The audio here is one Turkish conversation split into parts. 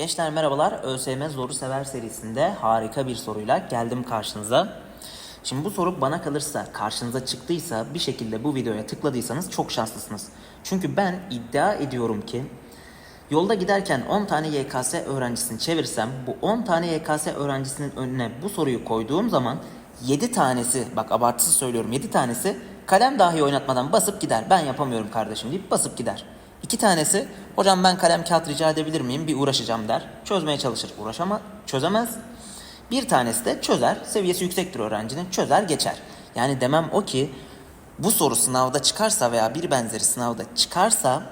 Gençler merhabalar. ÖSYM Zoru Sever serisinde harika bir soruyla geldim karşınıza. Şimdi bu soru bana kalırsa karşınıza çıktıysa bir şekilde bu videoya tıkladıysanız çok şanslısınız. Çünkü ben iddia ediyorum ki yolda giderken 10 tane YKS öğrencisini çevirsem bu 10 tane YKS öğrencisinin önüne bu soruyu koyduğum zaman 7 tanesi bak abartısız söylüyorum 7 tanesi kalem dahi oynatmadan basıp gider. Ben yapamıyorum kardeşim deyip basıp gider. İki tanesi hocam ben kalem kağıt rica edebilir miyim bir uğraşacağım der. Çözmeye çalışır uğraşama çözemez. Bir tanesi de çözer seviyesi yüksektir öğrencinin çözer geçer. Yani demem o ki bu soru sınavda çıkarsa veya bir benzeri sınavda çıkarsa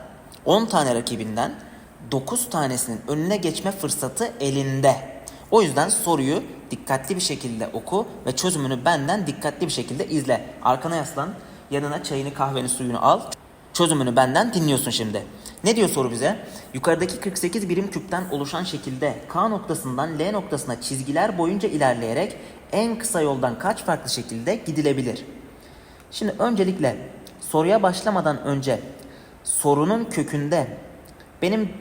10 tane rakibinden 9 tanesinin önüne geçme fırsatı elinde. O yüzden soruyu dikkatli bir şekilde oku ve çözümünü benden dikkatli bir şekilde izle. Arkana yaslan, yanına çayını kahveni suyunu al. Çözümünü benden dinliyorsun şimdi. Ne diyor soru bize? Yukarıdaki 48 birim küpten oluşan şekilde K noktasından L noktasına çizgiler boyunca ilerleyerek en kısa yoldan kaç farklı şekilde gidilebilir? Şimdi öncelikle soruya başlamadan önce sorunun kökünde benim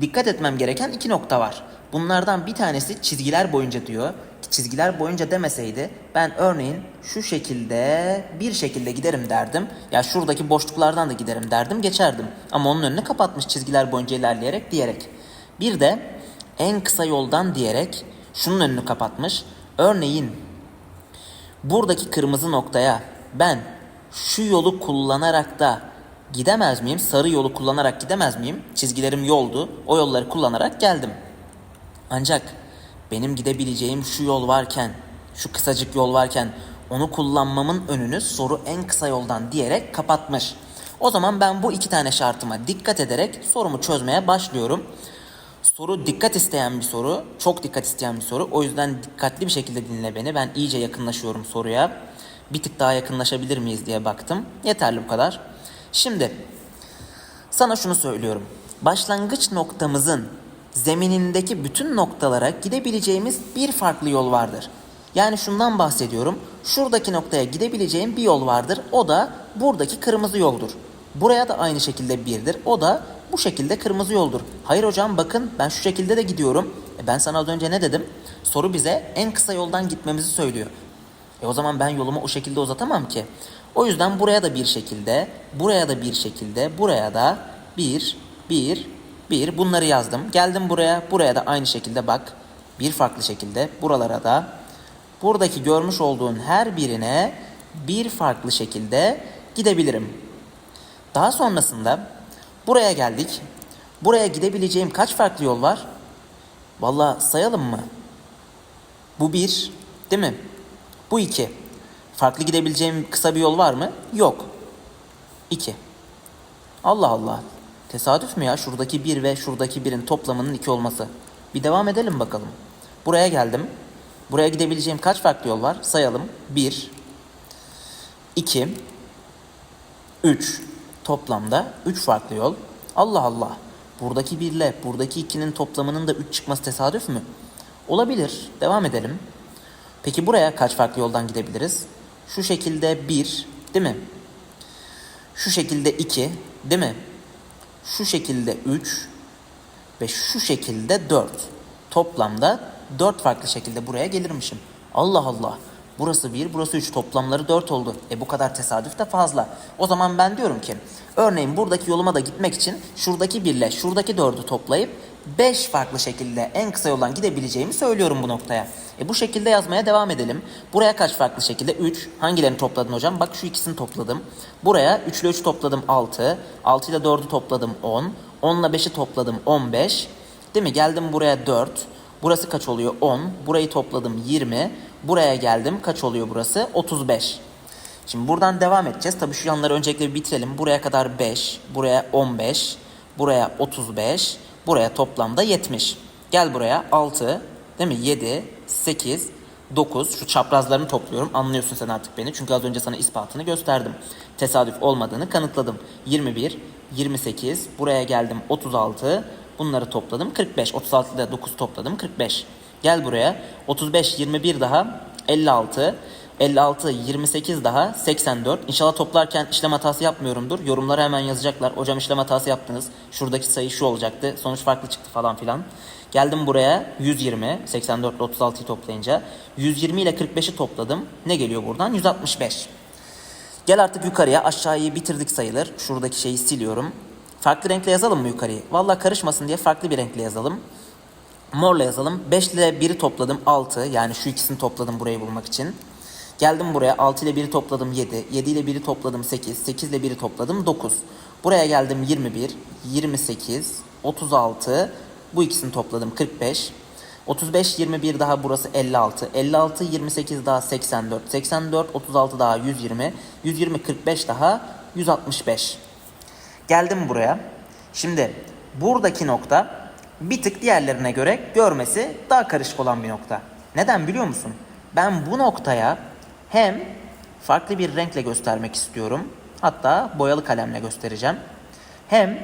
dikkat etmem gereken iki nokta var. Bunlardan bir tanesi çizgiler boyunca diyor. Çizgiler boyunca demeseydi ben örneğin şu şekilde bir şekilde giderim derdim. Ya şuradaki boşluklardan da giderim derdim geçerdim. Ama onun önünü kapatmış çizgiler boyunca ilerleyerek diyerek. Bir de en kısa yoldan diyerek şunun önünü kapatmış. Örneğin buradaki kırmızı noktaya ben şu yolu kullanarak da gidemez miyim? Sarı yolu kullanarak gidemez miyim? Çizgilerim yoldu. O yolları kullanarak geldim. Ancak benim gidebileceğim şu yol varken, şu kısacık yol varken onu kullanmamın önünü soru en kısa yoldan diyerek kapatmış. O zaman ben bu iki tane şartıma dikkat ederek sorumu çözmeye başlıyorum. Soru dikkat isteyen bir soru, çok dikkat isteyen bir soru. O yüzden dikkatli bir şekilde dinle beni. Ben iyice yakınlaşıyorum soruya. Bir tık daha yakınlaşabilir miyiz diye baktım. Yeterli bu kadar. Şimdi sana şunu söylüyorum. Başlangıç noktamızın zeminindeki bütün noktalara gidebileceğimiz bir farklı yol vardır. Yani şundan bahsediyorum. Şuradaki noktaya gidebileceğim bir yol vardır. O da buradaki kırmızı yoldur. Buraya da aynı şekilde birdir. O da bu şekilde kırmızı yoldur. Hayır hocam bakın ben şu şekilde de gidiyorum. E ben sana az önce ne dedim? Soru bize en kısa yoldan gitmemizi söylüyor. E o zaman ben yolumu o şekilde uzatamam ki. O yüzden buraya da bir şekilde, buraya da bir şekilde, buraya da bir, bir, bir bunları yazdım. Geldim buraya, buraya da aynı şekilde bak. Bir farklı şekilde buralara da buradaki görmüş olduğun her birine bir farklı şekilde gidebilirim. Daha sonrasında buraya geldik. Buraya gidebileceğim kaç farklı yol var? Valla sayalım mı? Bu bir, değil mi? Bu iki. Farklı gidebileceğim kısa bir yol var mı? Yok. İki. Allah Allah. Tesadüf mü ya şuradaki bir ve şuradaki birin toplamının iki olması? Bir devam edelim bakalım. Buraya geldim. Buraya gidebileceğim kaç farklı yol var? Sayalım. Bir, iki, üç. Toplamda üç farklı yol. Allah Allah. Buradaki birle buradaki ikinin toplamının da üç çıkması tesadüf mü? Olabilir. Devam edelim. Peki buraya kaç farklı yoldan gidebiliriz? Şu şekilde 1, değil mi? Şu şekilde 2, değil mi? Şu şekilde 3 ve şu şekilde 4. Toplamda 4 farklı şekilde buraya gelirmişim. Allah Allah. Burası 1, burası 3 toplamları 4 oldu. E bu kadar tesadüf de fazla. O zaman ben diyorum ki örneğin buradaki yoluma da gitmek için şuradaki 1 ile şuradaki 4'ü toplayıp 5 farklı şekilde en kısa yoldan gidebileceğimi söylüyorum bu noktaya. E bu şekilde yazmaya devam edelim. Buraya kaç farklı şekilde? 3. Hangilerini topladın hocam? Bak şu ikisini topladım. Buraya 3 ile 3 topladım 6. 6 ile 4'ü topladım 10. 10 ile 5'i topladım 15. Değil mi? Geldim buraya 4. Burası kaç oluyor? 10. Burayı topladım 20. Buraya geldim. Kaç oluyor burası? 35. Şimdi buradan devam edeceğiz. Tabii şu yanları öncelikle bir bitirelim. Buraya kadar 5. Buraya 15. Buraya 35. Buraya toplamda 70. Gel buraya 6. Değil mi? 7, 8, 9. Şu çaprazlarını topluyorum. Anlıyorsun sen artık beni. Çünkü az önce sana ispatını gösterdim. Tesadüf olmadığını kanıtladım. 21, 28. Buraya geldim 36. Bunları topladım 45. 36 ile 9 topladım 45. Gel buraya. 35, 21 daha 56. 56, 28 daha 84. İnşallah toplarken işlem hatası yapmıyorumdur. Yorumlara hemen yazacaklar. Hocam işlem hatası yaptınız. Şuradaki sayı şu olacaktı. Sonuç farklı çıktı falan filan. Geldim buraya 120. 84 ile 36'yı toplayınca. 120 ile 45'i topladım. Ne geliyor buradan? 165. Gel artık yukarıya. Aşağıyı bitirdik sayılır. Şuradaki şeyi siliyorum. Farklı renkle yazalım mı yukarıyı? Vallahi karışmasın diye farklı bir renkle yazalım. Morla yazalım. 5 ile 1'i topladım 6. Yani şu ikisini topladım burayı bulmak için. Geldim buraya 6 ile 1'i topladım 7. 7 ile 1'i topladım 8. 8 ile 1'i topladım 9. Buraya geldim 21, 28, 36. Bu ikisini topladım 45. 35, 21 daha burası 56. 56, 28 daha 84. 84, 36 daha 120. 120, 45 daha 165. Geldim buraya. Şimdi buradaki nokta bir tık diğerlerine göre görmesi daha karışık olan bir nokta. Neden biliyor musun? Ben bu noktaya hem farklı bir renkle göstermek istiyorum. Hatta boyalı kalemle göstereceğim. Hem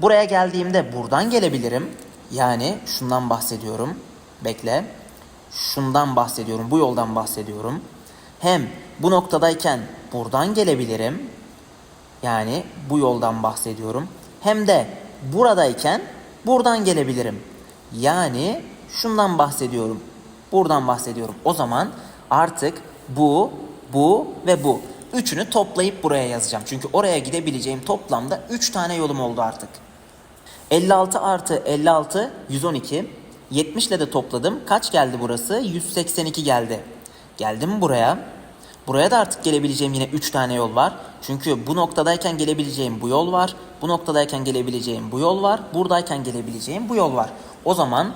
buraya geldiğimde buradan gelebilirim. Yani şundan bahsediyorum. Bekle. Şundan bahsediyorum. Bu yoldan bahsediyorum. Hem bu noktadayken buradan gelebilirim. Yani bu yoldan bahsediyorum. Hem de buradayken buradan gelebilirim. Yani şundan bahsediyorum. Buradan bahsediyorum. O zaman artık bu, bu ve bu. Üçünü toplayıp buraya yazacağım. Çünkü oraya gidebileceğim toplamda 3 tane yolum oldu artık. 56 artı 56 112. 70 ile de topladım. Kaç geldi burası? 182 geldi. Geldim buraya. Buraya da artık gelebileceğim yine 3 tane yol var. Çünkü bu noktadayken gelebileceğim bu yol var. Bu noktadayken gelebileceğim bu yol var. Buradayken gelebileceğim bu yol var. O zaman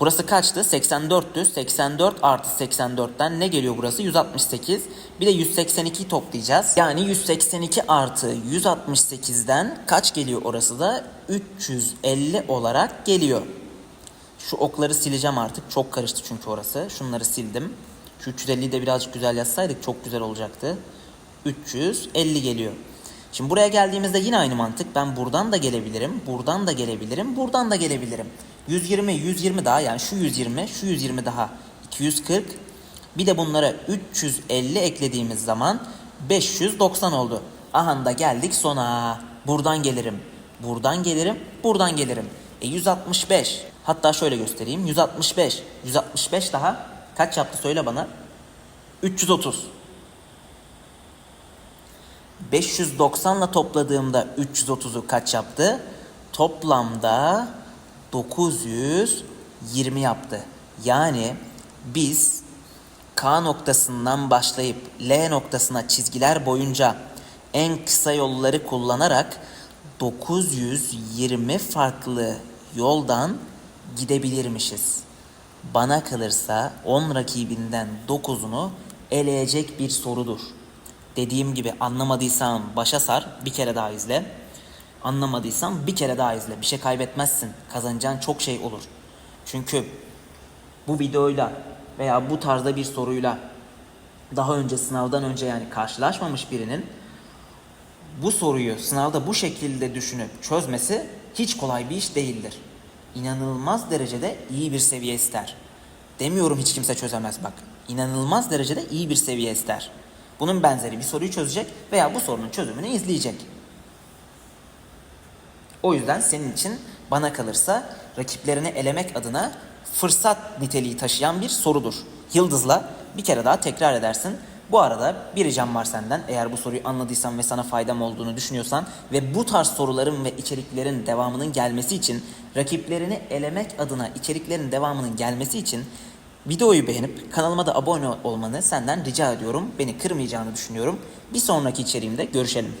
burası kaçtı? 84'tü. 84 artı 84'ten ne geliyor burası? 168. Bir de 182'yi toplayacağız. Yani 182 artı 168'den kaç geliyor orası da? 350 olarak geliyor. Şu okları sileceğim artık. Çok karıştı çünkü orası. Şunları sildim. Şu 350'yi de birazcık güzel yazsaydık çok güzel olacaktı. 350 geliyor. Şimdi buraya geldiğimizde yine aynı mantık. Ben buradan da gelebilirim, buradan da gelebilirim, buradan da gelebilirim. 120, 120 daha yani şu 120, şu 120 daha 240. Bir de bunlara 350 eklediğimiz zaman 590 oldu. Aha da geldik sona. Buradan gelirim, buradan gelirim, buradan gelirim. E 165. Hatta şöyle göstereyim. 165. 165 daha kaç yaptı söyle bana. 330. 590 ile topladığımda 330'u kaç yaptı? Toplamda 920 yaptı. Yani biz K noktasından başlayıp L noktasına çizgiler boyunca en kısa yolları kullanarak 920 farklı yoldan gidebilirmişiz. Bana kalırsa 10 rakibinden 9'unu eleyecek bir sorudur. Dediğim gibi anlamadıysan başa sar, bir kere daha izle. Anlamadıysan bir kere daha izle. Bir şey kaybetmezsin. Kazanacağın çok şey olur. Çünkü bu videoyla veya bu tarzda bir soruyla daha önce sınavdan önce yani karşılaşmamış birinin bu soruyu sınavda bu şekilde düşünüp çözmesi hiç kolay bir iş değildir. İnanılmaz derecede iyi bir seviye ister. Demiyorum hiç kimse çözemez bak. İnanılmaz derecede iyi bir seviye ister. Bunun benzeri bir soruyu çözecek veya bu sorunun çözümünü izleyecek. O yüzden senin için bana kalırsa rakiplerini elemek adına fırsat niteliği taşıyan bir sorudur. Yıldızla bir kere daha tekrar edersin. Bu arada bir ricam var senden. Eğer bu soruyu anladıysan ve sana faydam olduğunu düşünüyorsan ve bu tarz soruların ve içeriklerin devamının gelmesi için rakiplerini elemek adına içeriklerin devamının gelmesi için videoyu beğenip kanalıma da abone olmanı senden rica ediyorum. Beni kırmayacağını düşünüyorum. Bir sonraki içeriğimde görüşelim.